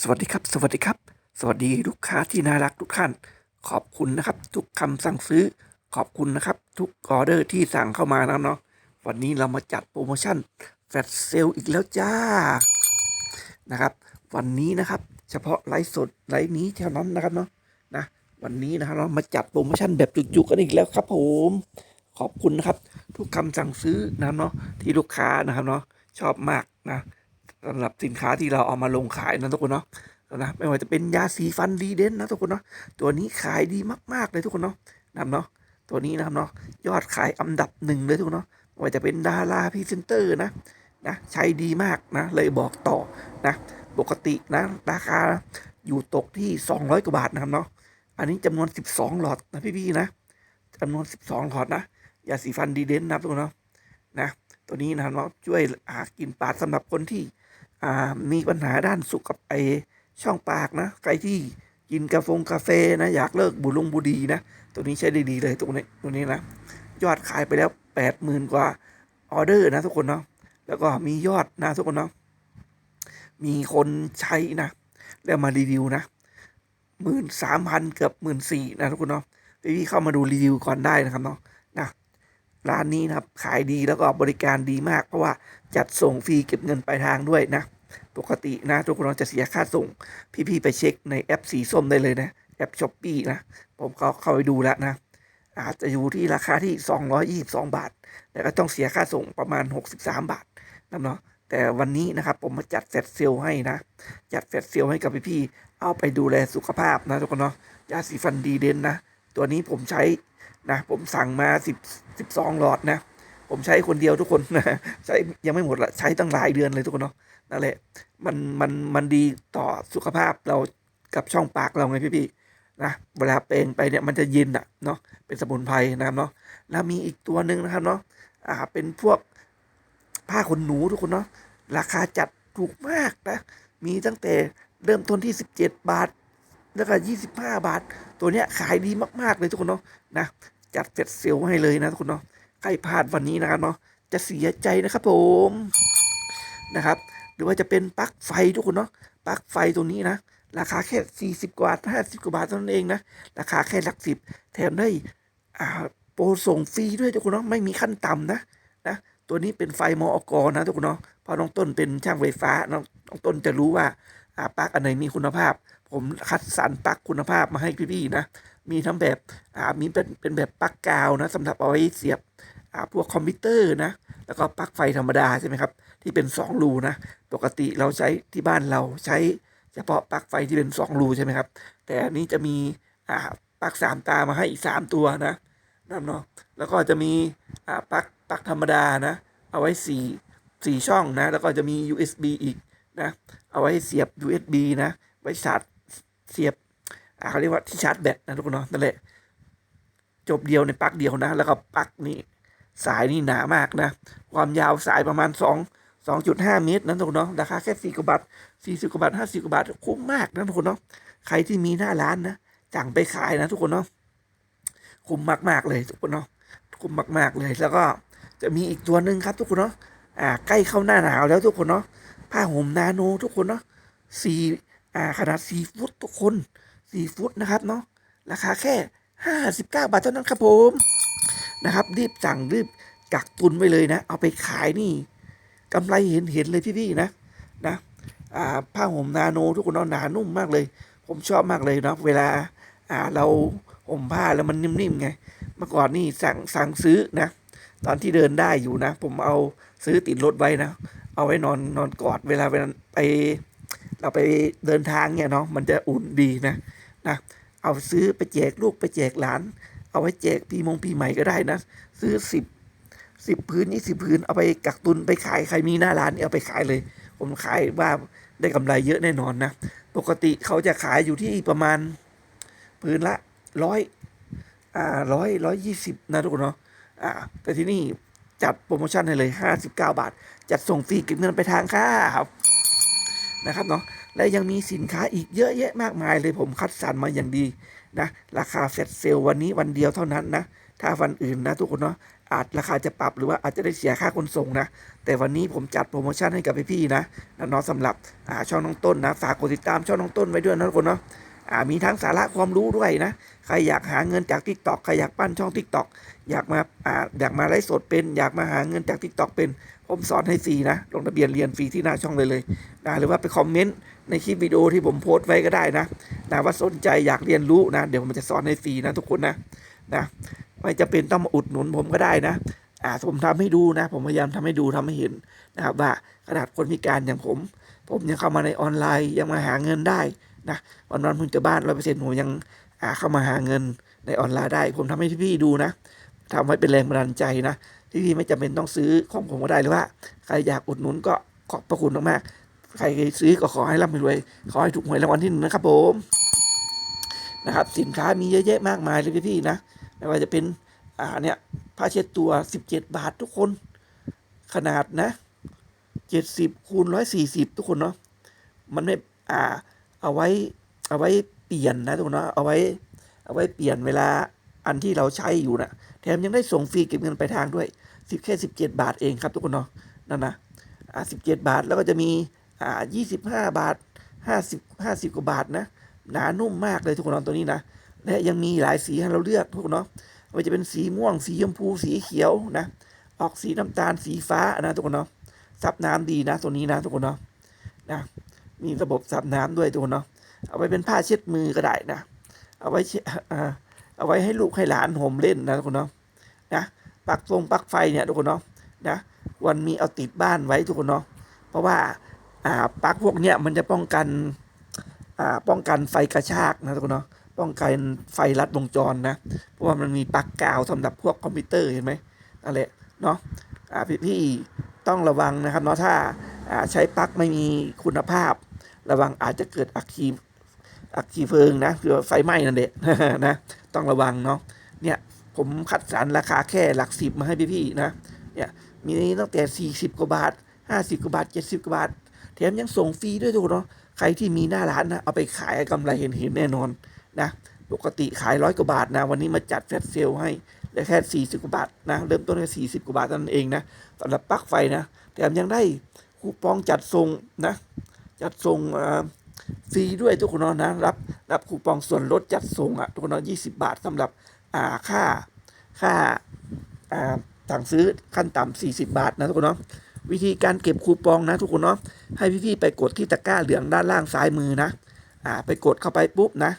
สวัสดีครับ สวัสดีครับ สวัสดีลูกค้าที่น่ารักทุกท่าน ขอบคุณนะครับ ทุกคำสั่งซื้อ ขอบคุณนะครับ ทุกออเดอร์ที่สั่งเข้ามานะเนาะวันนี้เรามาจัดโปรโมชั่นแฟลชเซลอีกแล้วจ้านะครับ วันนี้นะครับ เฉพาะไลฟ์สดไลฟ์นี้เท่านั้นนะครับเนาะนะวันนี้นะครับเรามาจัดโปรโมชั่นแบบจุกๆกันอีกแล้วครับผม ขอบคุณนะครับ ทุกคำสั่งซื้อนะเนาะที่ลูกค้านะครับเนาะชอบมากนะ สำหรับสินค้าที่เราเอามาลงขายนะทุกคนเนาะนะไม่ว่าจะเป็นยาสีฟันดีเด่นนะทุกคนเนาะตัวนี้ขายดีมากๆเลยทุกคนเนาะนะเนาะตัวนี้นะครับเนาะยอดขายอันดับหนึ่งเลยทุกคนเนาะไม่ว่าจะเป็นดาราพรีเซนเตอร์นะนะใช้ดีมากนะเลยบอกต่อนะปกตินะราคาอยู่ตกที่ 200 กว่าบาทนะครับเนาะอันนี้จำนวน 12 หลอดนะพี่ๆนะจำนวน 12 หลอดนะยาสีฟันดีเด่นนะทุกคนเนาะนะตัวนี้นะครับเนาะช่วยอากินปากสำหรับคนที่ มีปัญหาด้านสุขกับไอช่องปากนะ ใครที่กินกาแฟกาแฟนะ อยากเลิกบุหรงบุหรีนะ ตัวนี้ใช้ได้ดีเลยตัวนี้ตัวนี้นะ ยอดขายไปแล้วแปดหมื่นกว่าออเดอร์นะทุกคนเนาะ แล้วก็มียอดนะทุกคนเนาะ มีคนใช้นะ แล้วมารีวิวนะหมื่นสามพันเกือบหมื่นสี่นะทุกคนเนาะ พี่ๆเข้ามาดูรีวิวก่อนได้นะครับเนาะนะร้านนี้นะครับขายดีแล้วก็บริการดีมาก เพราะว่าจัดส่งฟรีเก็บเงินปลายทางด้วยนะ ปกตินะ ทุกคนจะเสียค่าส่ง พี่ๆไปเช็คในแอปสีส้มได้เลยนะ แอปช้อปปี้นะ ผมก็เข้าไปดูแล้วนะ อาจจะอยู่ที่ราคาที่ 222 บาทแต่ก็ต้องเสียค่าส่งประมาณ 63 บาทนะเนาะแต่วันนี้นะครับผมมาจัดแฟลชเซลให้นะ จัดแฟลชเซลให้กับพี่ๆเอาไปดูแลสุขภาพนะทุกคนเนาะยาสีฟันดีเด่นนะ ตัวนี้ผมใช้นะผมสั่งมาสิบสิบสองหลอดนะ ผมใช้คนเดียวทุกคนนะใช้ยังไม่หมดละใช้ตั้งหลายเดือนเลยทุกคนเนาะ นั่นแหละมันมันมันดีต่อสุขภาพเรากับช่องปากเราไงพี่ๆนะเวลาเปลงไปเนี่ยมันจะเย็นอะเนาะเป็นสมุนไพรนะครับเนาะแล้วมีอีกตัวหนึ่งนะครับเนาะอ่าเป็นพวกผ้าขนหนูทุกคนเนาะราคาจัดถูกมากนะมีตั้งแต่เริ่มต้นที่ 17 บาท แล้วก็25 บาท ตัวเนี้ยขายดีมาก ๆ เลยทุกคนเนาะนะจัดเฟดเซลให้เลยนะทุกคนเนาะใครพลาดวันนี้นะครับเนาะจะเสียใจนะครับผมนะครับ หรือว่าจะเป็นปลั๊กไฟทุกคนเนาะปลั๊กไฟตัวนี้นะ ราคาแค่ 40 กว่า 50 กว่าบาทเท่านั้นเองนะ ราคาแค่หลักสิบ แถมได้อ่าโปรส่งฟรีด้วยทุกคนเนาะไม่มีขั้นต่ำนะนะตัวนี้เป็นไฟมออกนะทุกคนเนาะเพราะน้องต้นเป็นช่างไฟฟ้าน้องน้องต้นจะรู้ว่าอ่าปลั๊กอันไหนมีคุณภาพ ผมคัดสรรปลั๊กคุณภาพมาให้พี่ๆนะมีทั้งแบบอ่ามีเป็นเป็นแบบปลั๊กกาวนะสำหรับเอาไว้เสียบ พวกคอมพิวเตอร์นะ แล้วก็ปลั๊กไฟธรรมดาใช่ไหมครับ ที่เป็นสองรูนะ ปกติเราใช้ที่บ้านเราใช้เฉพาะปลั๊กไฟที่เป็นสองรูใช่ไหมครับ แต่อันนี้จะมีปลั๊กสามตามาให้อีกสามตัวนะนั่นเนาะ แล้วก็จะมีปลั๊กปลั๊กธรรมดานะ เอาไว้สี่สี่ช่องนะ แล้วก็จะมี USB อีกนะ เอาไว้เสียบ USB นะ ไว้ชาร์จเสียบเขาเรียกว่าที่ชาร์จแบตนะทุกคนเนาะนั่นแหละจบเดียวในปลั๊กเดียวนะ แล้วก็ปลั๊กนี่ สายนี่หนามากนะ ความยาวสายประมาณสองสองจุดห้าเมตรนะทุกคนเนาะราคาแค่สี่กว่าบาทสี่สิบกว่าบาทห้าสิบกว่าบาทคุ้มมากนะทุกคนเนาะใครที่มีหน้าร้านนะจังไปขายนะทุกคนเนาะคุ้มมากๆเลยทุกคนเนาะคุ้มมากๆเลย แล้วก็จะมีอีกตัวหนึ่งครับทุกคนเนาะอ่าใกล้เข้าหน้าหนาวแล้วทุกคนเนาะผ้าห่มนาโนทุกคนเนาะสี่อ่าขนาดสี่ฟุตทุกคนสี่ฟุตนะครับเนาะราคาแค่ห้าสิบเก้าบาทเท่านั้นครับผม นะครับ รีบสั่งรีบกักตุนไว้เลยนะ เอาไปขายนี่กำไรเห็นเห็นเลยพี่ๆนะนะผ้าห่มนาโนทุกคนเนาะหนานุ่มมากเลย ผมชอบมากเลยเนาะเวลาอ่าเราห่มผ้าแล้วมันนิ่มๆไง เมื่อก่อนนี่สั่งสั่งซื้อนะ ตอนที่เดินได้อยู่นะ ผมเอาซื้อติดรถไว้นะ เอาไว้นอนนอนกอดเวลาเวลาไปเราไปเดินทางเนี่ยเนาะมันจะอุ่นดีนะนะเอาซื้อไปแจกลูกไปแจกหลาน เอาไว้แจกปีมงปีใหม่ก็ได้นะ ซื้อสิบสิบพื้นยี่สิบพื้นเอาไปกักตุนไปขายใครมีหน้าร้านเนี่ยเอาไปขายเลย ผมขายว่าได้กำไรเยอะแน่นอนนะ ปกติเขาจะขายอยู่ที่ประมาณพื้นละร้อยอ่าร้อยร้อยยี่สิบนะทุกคนเนาะอ่า แต่ที่นี่จัดโปรโมชั่นให้เลยห้าสิบเก้าบาท จัดส่งฟรีเก็บเงินไปทางค่าครับนะครับเนาะ และยังมีสินค้าอีกเยอะแยะมากมายเลยผมคัดสรรมาอย่างดีนะราคาแฟลชเซลวันนี้วันเดียวเท่านั้นนะถ้าวันอื่นนะทุกคนเนาะอาจราคาจะปรับหรือว่าอาจจะได้เสียค่าขนส่งนะ แต่วันนี้ผมจัดโปรโมชั่นให้กับพี่ๆนะนะเนาะสำหรับช่องน้องต้นนะฝากกดติดตามช่องน้องต้นไว้ด้วยนะทุกคนเนาะมีทั้งสาระความรู้ด้วยนะ ใครอยากหาเงินจาก t ิ k t o k ใครอยากปั้นช่อง t ิ k t o k อยากมาอ่าอยากมาไลฟ์สดเป็น อยากมาหาเงินจาก t ิ k t o k เป็น ผมสอนให้ฟรีนะ ลงทะเบียนเรียนฟรีที่หน้าช่องเลยเลยนะหรือว่าไปคอมเมนต์ในคลิปวิดีโอที่ผมโพสต์ไว้ก็ได้นะนะว่าสนใจอยากเรียนรู้นะ เดี๋ยวผมจะสอนให้ฟรีนะทุกคนนะนะไม่จะเป็นต้องมาอุดหนุนผมก็ได้นะอ่าผมทำให้ดูนะ ผมพยายามทำให้ดูทำให้เห็นนะครับว่าขนาดคนพิการอย่างผม ผมยังเข้ามาในออนไลน์ยังมาหาเงินได้นะวันวันเพิ่งจะบ้านร้อยเปอร์เซ็นต์ผมยัง เข้ามาหาเงินในออนไลน์ได้ ผมทำให้พี่ๆดูนะทำไว้เป็นแรงบันดาลใจนะพี่ๆไม่จำเป็นต้องซื้อของผมก็ได้หรือว่าใครอยากอุดหนุนก็ขอบพระคุณมากๆใครซื้อก็ขอให้ร่ำรวย ขอให้ถูกหวยรางวัลที่หนึ่งนะครับผมนะครับสินค้ามีเยอะแยะมากมายเลยพี่ๆนะไม่ว่าจะเป็นอ่าเนี่ยผ้าเช็ดตัว 17 บาททุกคน ขนาดนะ 70คูณ140 ทุกคนเนาะมันไม่อ่าเอาไว้เอาไว้ เปลี่ยนนะทุกคนเนาะเอาไว้เอาไว้เปลี่ยนเวลาอันที่เราใช้อยู่นะแถมยังได้ส่งฟรีเก็บเงินไปทางด้วยสิบแค่สิบเจ็ดบาทเองครับทุกคนเนาะนั่นนะอ่าสิบเจ็ดบาทแล้วก็จะมีอ่ายี่สิบห้าบาทห้าสิบห้าสิบกว่าบาทนะหนานุ่มมากเลยทุกคนเนาะตัวนี้นะและยังมีหลายสีให้เราเลือกทุกคนเนาะไม่ว่าจะเป็นสีม่วงสีชมพูสีเขียวนะออกสีน้ำตาลสีฟ้านะทุกคนเนาะซับน้ำดีนะตัวนี้นะทุกคนเนาะนะมีระบบซับน้ำด้วยทุกคนเนาะ เอาไว้เป็นผ้าเช็ดมือก็ได้นะ เอาไว้เอาไว้ให้ลูกให้หลานห่มเล่นนะทุกคนเนาะนะปลั๊กฟงปลั๊กไฟเนี่ยทุกคนเนาะนะควรมีเอาติดบ้านไว้ทุกคนเนาะเพราะว่าอ่าปลั๊กพวกเนี้ยมันจะป้องกันอ่าป้องกันไฟกระชากนะทุกคนเนาะป้องกันไฟลัดวงจรนะเพราะว่ามันมีปลั๊กกาวสำหรับพวกคอมพิวเตอร์เห็นไหมนั่นแหละเนาะอ่าพี่พี่ๆต้องระวังนะครับเนาะถ้าใช้ปลั๊กไม่มีคุณภาพ ระวังอาจจะเกิดอัคคี อัคคีเพลิงนะคือไฟไหม้นั่นเด็นะต้องระวังเนาะเนี่ยผมคัดสรรราคาแค่หลักสิบมาให้พี่ๆนะเนี่ยมีตั้งแต่ 40 กว่าบาท 50 กว่าบาท 70 กว่าบาท แถมยังส่งฟรีด้วยทุกคนเนาะใครที่มีหน้าร้านนะเอาไปขายกำไรเห็นเห็นๆแน่นอนนะปกติขายร้อยกว่าบาทนะวันนี้มาจัดแฟลชเซลให้เหลือแค่ 40 กว่าบาทนะเริ่มต้นแค่40 กว่าบาทนั้นเองนะสำหรับปลั๊กไฟนะแถมยังได้คูปองจัดส่งนะจัดส่งอ่า ฟรีด้วยทุกคนเนาะนะรับรับคูปองส่วนลดจัดส่งอะทุกคนเนาะยี่สิบาทสำหรับอ่าค่าค่าอ่าสั่งซื้อขั้นต่ำสี่สิบาทนะทุกคนเนาะวิธีการเก็บคูปองนะทุกคนเนาะให้พี่ๆไปกดที่ตะกร้าเหลืองด้านล่างซ้ายมือนะอ่าไปกดเข้าไปปุ๊บนะ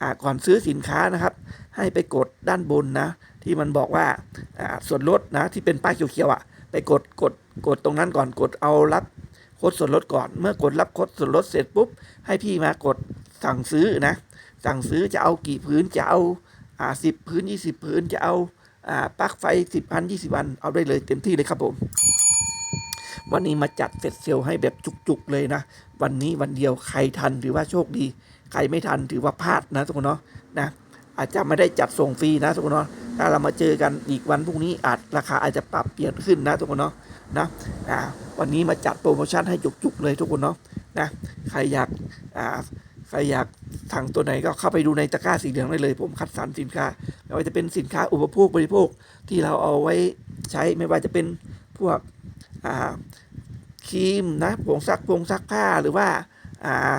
อ่าก่อนซื้อสินค้านะครับ ให้ไปกดด้านบนนะ ที่มันบอกว่าอ่าส่วนลดนะที่เป็นป้ายเขียวๆอะ ไปกดกดกดตรงนั้นก่อนกดเอารับ ค้ดส่วนลดก่อน เมื่อกดรับค้ดส่วนลดเสร็จปุ๊บ ให้พี่มากดสั่งซื้อนะ สั่งซื้อจะเอากี่พื้นจะเอาอ่าสิบพื้นยี่สิบพื้นจะเอาอ่าปลั๊กไฟสิบพันยี่สิบวันเอาได้เลยเต็มที่เลยครับผม วันนี้มาจัดเฟสเซลให้แบบจุกๆเลยนะ วันนี้วันเดียวใครทันถือว่าโชคดี ใครไม่ทันถือว่าพลาดนะทุกคนเนาะนะอาจจะไม่ได้จัดส่งฟรีนะทุกคนเนาะถ้าเรามาเจอกันอีกวันพรุ่งนี้อาจราคาอาจจะปรับเปลี่ยนขึ้นนะทุกคนเนาะ นะอ่าวันนี้มาจัดโปรโมชั่นให้จุกๆเลยทุกคนเนาะนะใครอยากอ่าใครอยากสั่งตัวไหนก็เข้าไปดูในตะกร้าสีเหลืองได้เลย ผมคัดสรรสินค้าไม่ว่าจะเป็นสินค้าอุปโภคบริโภคที่เราเอาไว้ใช้ไม่ว่าจะเป็นพวกอ่าครีมนะผงซักผงซักผ้าหรือว่าอ่า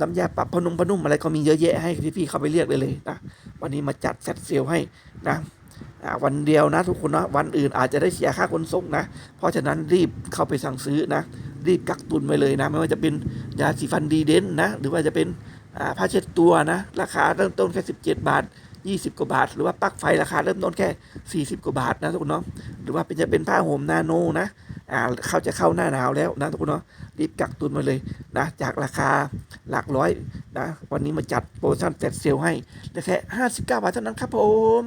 น้ำยาปรับพนุ่มพนุ่มอะไรก็มีเยอะแยะให้พี่ๆเข้าไปเรียกได้เลยนะวันนี้มาจัดแฟลชเซลให้นะ วันเดียวนะทุกคนนะวันอื่นอาจจะได้เสียค่าขนส่งนะ เพราะฉะนั้นรีบเข้าไปสั่งซื้อนะ รีบกักตุนไว้เลยนะ ไม่ว่าจะเป็นยาสีฟันดีเดนนะ หรือว่าจะเป็นผ้าเช็ดตัวนะ ราคาเริ่มต้นแค่ 17 บาท 20 กว่าบาท หรือว่าปลั๊กไฟราคาเริ่มต้นแค่ 40 กว่าบาทนะทุกคนเนาะหรือว่าเป็นจะเป็นผ้าห่มนาโนนะอ่าเข้าจะเข้าหน้าหนาวแล้วนะทุกคนเนาะรีบกักตุนมาเลยนะ จากราคาหลักร้อยนะวันนี้มาจัดโปรโมชั่นแฟลเซลให้เหลือแค่59 บาทเท่านั้นครับผม